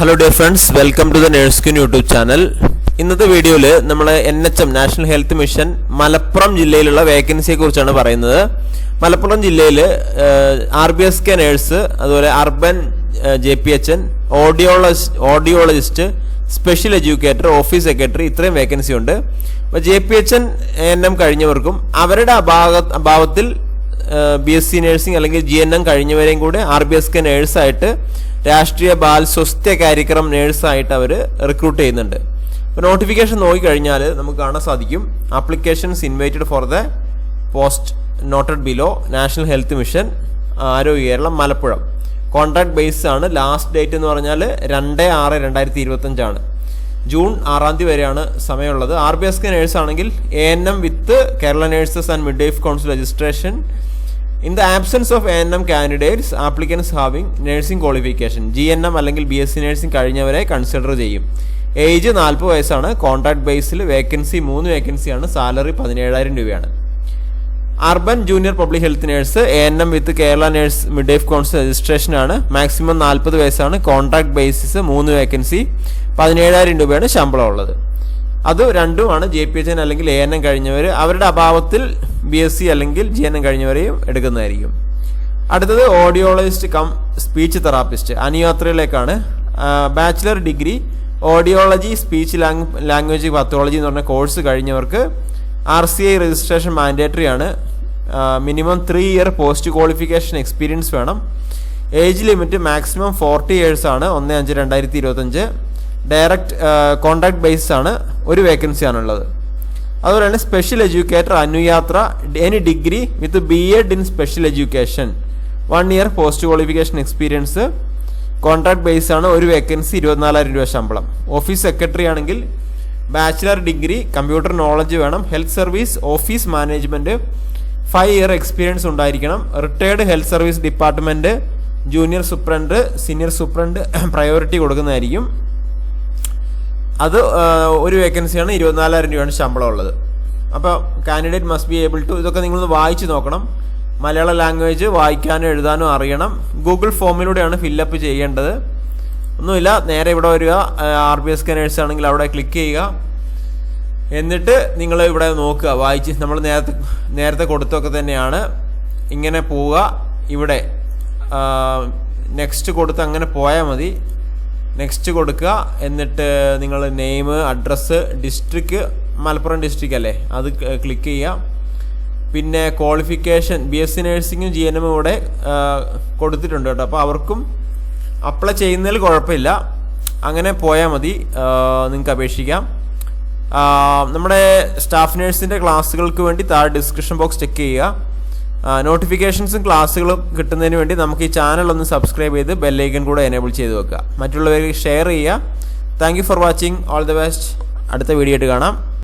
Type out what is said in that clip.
Hello dear friends welcome to the നേഴ്സ്കിൻ YouTube channel ഇന്നത്തെ വീഡിയോയിൽ നമ്മൾ N H M National Health Mission Malappuram ജില്ലയിലുള്ള വേക്കൻസിയെ കുറിച്ചാണ് പറയുന്നത്. മലപ്പുറം ജില്ലയിൽ R B S K nurse അതുപോലെ urban J P H N audiologist audiologist special educator office secretary ഇത്രയും വേക്കൻസി ഉണ്ട്. അപ്പോൾ J P H N N M കഴിഞ്ഞവർക്കും അവരുടെ അഭാഗ അഭാവത്തിൽ ബി എസ് സി നഴ്സിംഗ് അല്ലെങ്കിൽ ജി എൻ എം കഴിഞ്ഞവരെയും കൂടെ ആർ ബി എസ് കെ നേഴ്സായിട്ട് രാഷ്ട്രീയ ബാൽ സ്വസ്ഥ കാര്യക്രം നേഴ്സായിട്ട് അവർ റിക്രൂട്ട് ചെയ്യുന്നുണ്ട്. അപ്പോൾ നോട്ടിഫിക്കേഷൻ നോക്കിക്കഴിഞ്ഞാൽ നമുക്ക് കാണാൻ സാധിക്കും. Applications invited for the post noted below national health mission Arogya Keralam Malappuram contract base ആണ്. ലാസ്റ്റ് ഡേറ്റ് എന്ന് പറഞ്ഞാൽ രണ്ട് ആറ് രണ്ടായിരത്തി ഇരുപത്തഞ്ചാണ് ജൂൺ ആറാം തീയതി വരെയാണ് സമയമുള്ളത്. R B S K nurse ആണെങ്കിൽ A N M with Kerala nurses and midwife council registration in the absence of N M candidates applicants having nursing qualification G N M അല്ലെങ്കിൽ ബി എസ് സി നഴ്സിംഗ് കഴിഞ്ഞവരെ consider ചെയ്യും. Age നാൽപ്പത് വയസ്സാണ് contract ബേസിൽ vacancy മൂന്ന് വേക്കൻസിയാണ് salary പതിനേഴായിരം രൂപയാണ്. Urban junior public health nurse A N M with Kerala nurse midwife council registration ആണ്. മാക്സിമം നാൽപ്പത് വയസ്സാണ് കോൺട്രാക്ട് ബേസിസ് മൂന്ന് വേക്കൻസി പതിനേഴായിരം രൂപയാണ് ശമ്പളം ഉള്ളത്. അത് രണ്ടുമാണ് ജെ പി എച്ച് എൻ അല്ലെങ്കിൽ എ എൻ എം കഴിഞ്ഞവർ അവരുടെ അഭാവത്തിൽ ബി എസ് സി അല്ലെങ്കിൽ ജി എൻ എം കഴിഞ്ഞവരെയും എടുക്കുന്നതായിരിക്കും. അടുത്തത് audiologist cum speech therapist അനുയാത്രയിലേക്കാണ്. Bachelor degree audiology speech language pathology എന്ന് പറഞ്ഞ course കഴിഞ്ഞവർക്ക് R C I registration mandatory ആണ്. Minimum three year post qualification experience വേണം. Age limit maximum forty years ആണ്. ഒന്ന് അഞ്ച് രണ്ടായിരത്തി ഇരുപത്തഞ്ച്. ഡയറക്റ്റ് കോൺട്രാക്ട് ബേസ് ആണ്. ഒരു വേക്കൻസി ആണുള്ളത്. അതുപോലെ തന്നെ special educator Anuyathra any degree with B Ed in special education one year post qualification experience contract base ആണ് ഒരു വേക്കൻസി ഇരുപത്തിനാലായിരം രൂപ ശമ്പളം. ഓഫീസ് സെക്രട്ടറി ആണെങ്കിൽ ബാച്ചിലർ ഡിഗ്രി കമ്പ്യൂട്ടർ നോളജ് വേണം. Health service office management five year experience ഉണ്ടായിരിക്കണം. Retired health service department junior superintendent senior superintendent priority കൊടുക്കുന്നതായിരിക്കും. അത് ഒരു വേക്കൻസിയാണ് ഇരുപത്തിനാലായിരം രൂപയാണ് ശമ്പളം ഉള്ളത്. അപ്പോൾ candidate must be able to ഇതൊക്കെ നിങ്ങളൊന്ന് വായിച്ച് നോക്കണം. മലയാള ലാംഗ്വേജ് വായിക്കാനും എഴുതാനും അറിയണം. ഗൂഗിൾ ഫോമിലൂടെയാണ് ഫില്ലപ്പ് ചെയ്യേണ്ടത്. ഒന്നുമില്ല നേരെ ഇവിടെ വരിക. ആർ ബി എസ് സ്കാനേഴ്സ് ആണെങ്കിൽ അവിടെ ക്ലിക്ക് ചെയ്യുക. എന്നിട്ട് നിങ്ങൾ ഇവിടെ നോക്കുക. വായിച്ച് നമ്മൾ നേരത്തെ നേരത്തെ കൊടുത്തൊക്കെ തന്നെയാണ്. ഇങ്ങനെ പോവുക. ഇവിടെ നെക്സ്റ്റ് കൊടുത്ത് അങ്ങനെ പോയാൽ മതി. നെക്സ്റ്റ് കൊടുക്കുക. എന്നിട്ട് നിങ്ങൾ name address district Malappuram district അല്ലേ? അത് ക്ലിക്ക് ചെയ്യുക. പിന്നെ ക്വാളിഫിക്കേഷൻ ബി എസ് സി നഴ്സിംഗും ജി എൻ എമ്മും ഇവിടെ കൊടുത്തിട്ടുണ്ട് കേട്ടോ. അപ്പോൾ അവർക്കും അപ്ലൈ ചെയ്യുന്നതിൽ കുഴപ്പമില്ല. അങ്ങനെ പോയാൽ മതി. നിങ്ങൾക്ക് അപേക്ഷിക്കാം. നമ്മുടെ സ്റ്റാഫ് നേഴ്സിന്റെ ക്ലാസ്സുകൾക്ക് വേണ്ടി താഴെ ഡിസ്ക്രിപ്ഷൻ ബോക്സ് ചെക്ക് ചെയ്യുക. നോട്ടിഫിക്കേഷൻസും ക്ലാസ്സുകളും കിട്ടുന്നതിന് വേണ്ടി നമുക്ക് ഈ ചാനൽ ഒന്ന് സബ്സ്ക്രൈബ് ചെയ്ത് ബെല്ലൈക്കൻ കൂടെ എനേബിൾ ചെയ്ത് വെക്കുക. മറ്റുള്ളവർക്ക് ഷെയർ ചെയ്യുക. Thank for watching all the best അടുത്ത വീഡിയോ ആയിട്ട് കാണാം.